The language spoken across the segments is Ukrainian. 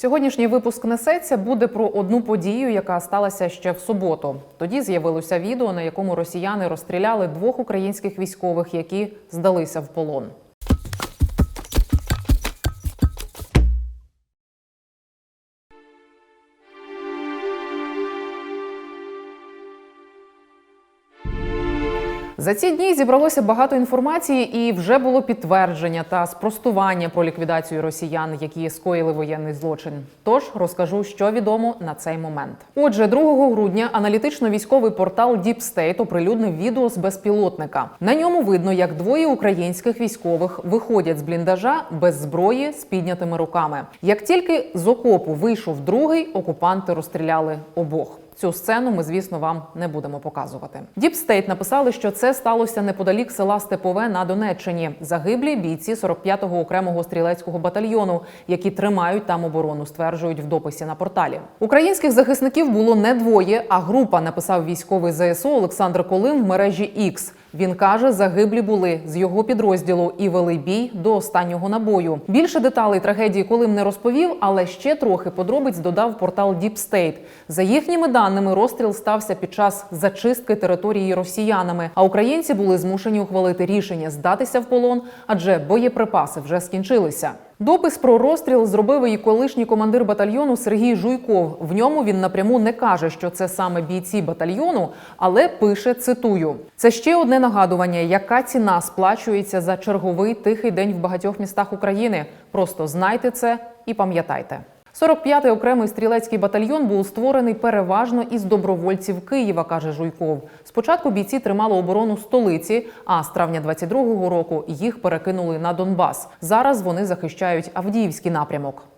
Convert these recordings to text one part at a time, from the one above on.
Сьогоднішній випуск несеться буде про одну подію, яка сталася ще в суботу. Тоді з'явилося відео, на якому росіяни розстріляли двох українських військових, які здалися в полон. За ці дні зібралося багато інформації, і вже було підтвердження та спростування про ліквідацію росіян, які скоїли воєнний злочин. Тож розкажу, що відомо на цей момент. Отже, 2 грудня аналітично-військовий портал Deep State оприлюднив відео з безпілотника. На ньому видно, як двоє українських військових виходять з бліндажа без зброї з піднятими руками. Як тільки з окопу вийшов другий, окупанти розстріляли обох. Цю сцену ми, звісно, вам не будемо показувати. Діпстейт написали, що це сталося неподалік села Степове на Донеччині. Загиблі бійці 45-го окремого стрілецького батальйону, які тримають там оборону, стверджують в дописі на порталі. Українських захисників було не двоє, а група написав військовий ЗСУ Олександр Колим в мережі X. Він каже, загиблі були з його підрозділу і вели бій до останнього набою. Більше деталей трагедії Колим не розповів, але ще трохи подробиць додав портал Deep State. За їхніми даними, розстріл стався під час зачистки території росіянами. А українці були змушені ухвалити рішення здатися в полон, адже боєприпаси вже скінчилися. Допис про розстріл зробив і колишній командир батальйону Сергій Жуйков. В ньому він напряму не каже, що це саме бійці батальйону, але пише цитую: це ще одне нагадування, яка ціна сплачується за черговий тихий день в багатьох містах України. Просто знайте це і пам'ятайте. 45-й окремий стрілецький батальйон був створений переважно із добровольців Києва, каже Жуйков. Спочатку бійці тримали оборону столиці, а з травня 22-го року їх перекинули на Донбас. Зараз вони захищають Авдіївський напрямок.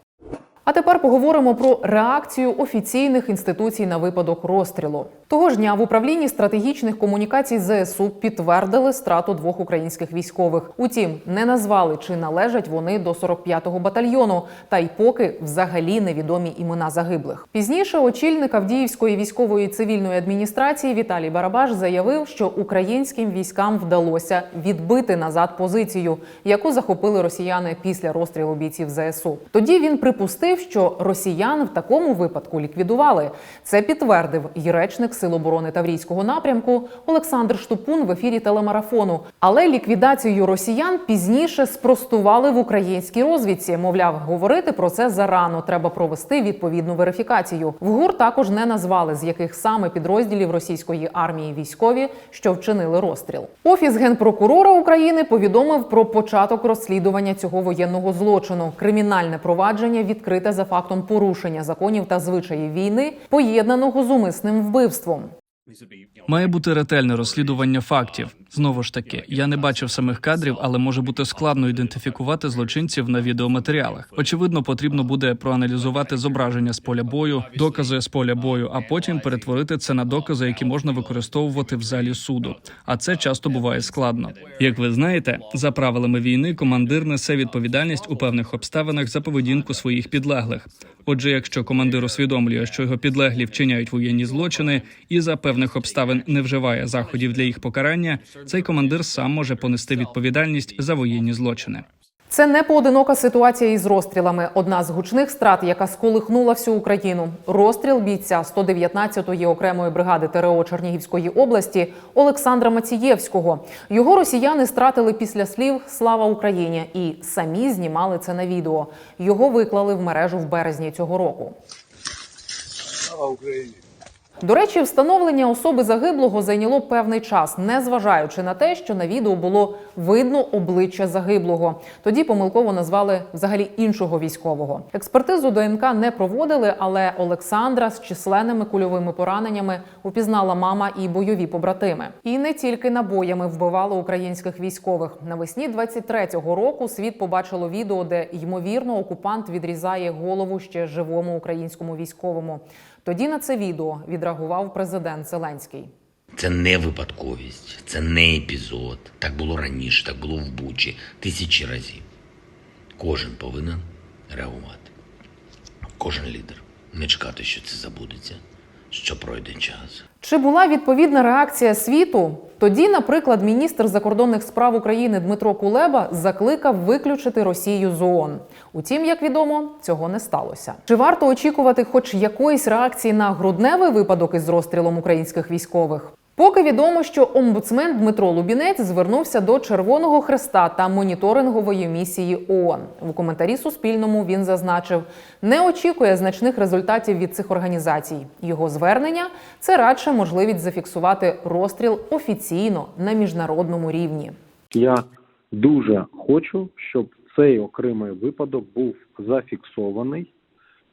А тепер поговоримо про реакцію офіційних інституцій на випадок розстрілу. Того ж дня в управлінні стратегічних комунікацій ЗСУ підтвердили страту двох українських військових. Утім, не назвали чи належать вони до 45-го батальйону, та й поки взагалі невідомі імена загиблих. Пізніше очільник Авдіївської військової цивільної адміністрації Віталій Барабаш заявив, що українським військам вдалося відбити назад позицію, яку захопили росіяни після розстрілу бійців ЗСУ. Тоді він припустив, що росіян в такому випадку ліквідували. Це підтвердив і речник Сил оборони Таврійського напрямку Олександр Штупун в ефірі телемарафону. Але ліквідацію росіян пізніше спростували в українській розвідці. Мовляв, говорити про це зарано. Треба провести відповідну верифікацію. В ГУР також не назвали з яких саме підрозділів російської армії військові, що вчинили розстріл. Офіс генпрокурора України повідомив про початок розслідування цього воєнного злочину. Кримінальне провадження відкрите за фактом порушення законів та звичаїв війни, поєднаного з умисним вбивством. Має бути ретельне розслідування фактів. Знову ж таки, я не бачив самих кадрів, але може бути складно ідентифікувати злочинців на відеоматеріалах. Очевидно, потрібно буде проаналізувати зображення з поля бою, докази з поля бою, а потім перетворити це на докази, які можна використовувати в залі суду. А це часто буває складно. Як ви знаєте, за правилами війни командир несе відповідальність у певних обставинах за поведінку своїх підлеглих. Отже, якщо командир усвідомлює, що його підлеглі вчиняють воєнні злочини і за певних обставин не вживає заходів для їх покарання, цей командир сам може понести відповідальність за воєнні злочини. Це не поодинока ситуація із розстрілами. Одна з гучних страт, яка сколихнула всю Україну. Розстріл бійця 119-ї окремої бригади ТРО Чернігівської області Олександра Мацієвського. Його росіяни стратили після слів Слава Україні і самі знімали це на відео. Його виклали в мережу в березні цього року. Слава Україні! До речі, встановлення особи загиблого зайняло певний час, незважаючи на те, що на відео було видно обличчя загиблого. Тоді помилково назвали взагалі іншого військового. Експертизу ДНК не проводили, але Олександра з численними кульовими пораненнями упізнала мама і бойові побратими. І не тільки набоями вбивали українських військових. Навесні 23-го року світ побачило відео, де ймовірно окупант відрізає голову ще живому українському військовому. Тоді на це відео відреагував президент Зеленський. Це не випадковість, це не епізод. Так було раніше, так було в Бучі тисячі разів. Кожен повинен реагувати. Кожен лідер. Не чекати, що це забудеться. Що пройде час. Чи була відповідна реакція світу? Тоді, наприклад, міністр закордонних справ України Дмитро Кулеба закликав виключити Росію з ООН. Утім, як відомо, цього не сталося. Чи варто очікувати хоч якоїсь реакції на грудневий випадок із розстрілом українських військових? Поки відомо, що омбудсмен Дмитро Лубінець звернувся до Червоного Хреста та моніторингової місії ООН. У коментарі Суспільному він зазначив, не очікує значних результатів від цих організацій. Його звернення це радше можливість зафіксувати розстріл офіційно на міжнародному рівні. Я дуже хочу, щоб цей окремий випадок був зафіксований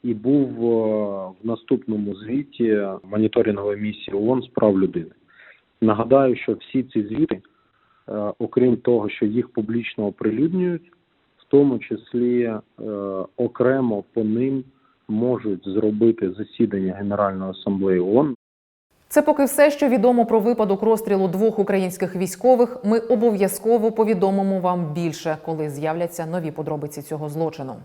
і був е, в наступному звіті моніторингової місії ООН з прав людини. Нагадаю, що всі ці звіти, е, окрім того, що їх публічно оприлюднюють, в тому числі е, окремо по ним можуть зробити засідання Генеральної асамблеї ООН Це поки все, що відомо про випадок розстрілу двох українських військових. Ми обов'язково повідомимо вам більше, коли з'являться нові подробиці цього злочину.